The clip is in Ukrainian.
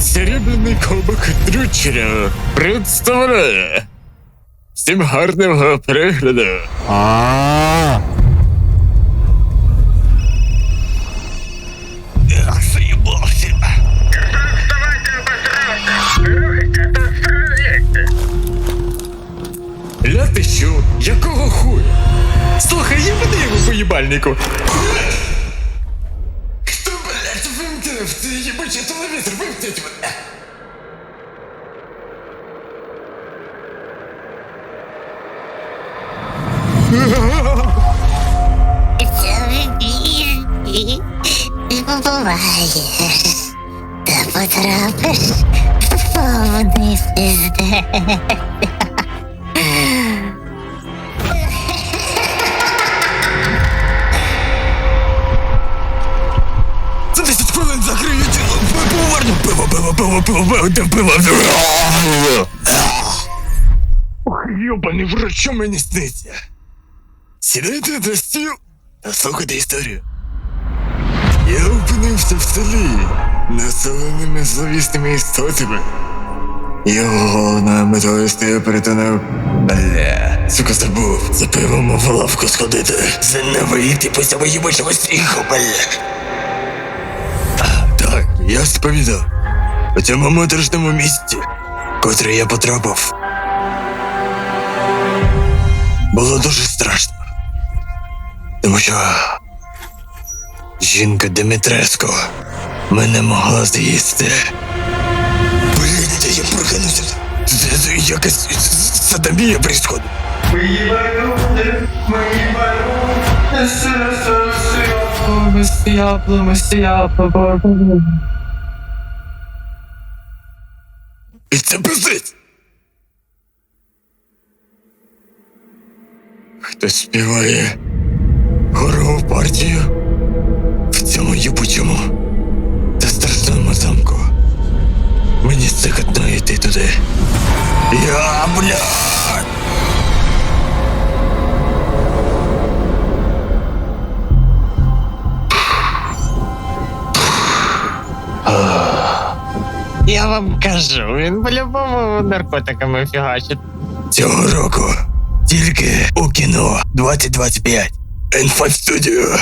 Серебряний ковбик Трючера представляє. Всім гарного перегляду. А. Я ти що? Якого хуя? Слухай, я мене його поїбальнику. Їбучий телевізор? Вимкніть мене. Буває. Та потрапиш в. Пиво, пиво, пиво, пиво, де пиво. Ох, йобаний в рот, що мені сниться? Сідайте на стіл та слухайте історію. Я опинився в селі, населеними зловісними істотами. Його головною метою стає перетонув. Бля, сука, забув. За пивом в лавку сходити. За не вийти по цьому їбучому сміху, бля. Так, я сповідав. У цьому моторошному місці, котре я потрапив. Було дуже страшно. Тому що жінка Димитреско мене могла з'їсти. Блін, я прокинувся. Це, якась садомія происходить. І це пиздець. Хтось співає хорову партію в цьому їбучому та страшному замку. Мені стикатно йти туди. Я, блядь! Я вам кажу, він по-любому наркотиками фігачить. Цього року тільки у кіно 2025. N5 Studio.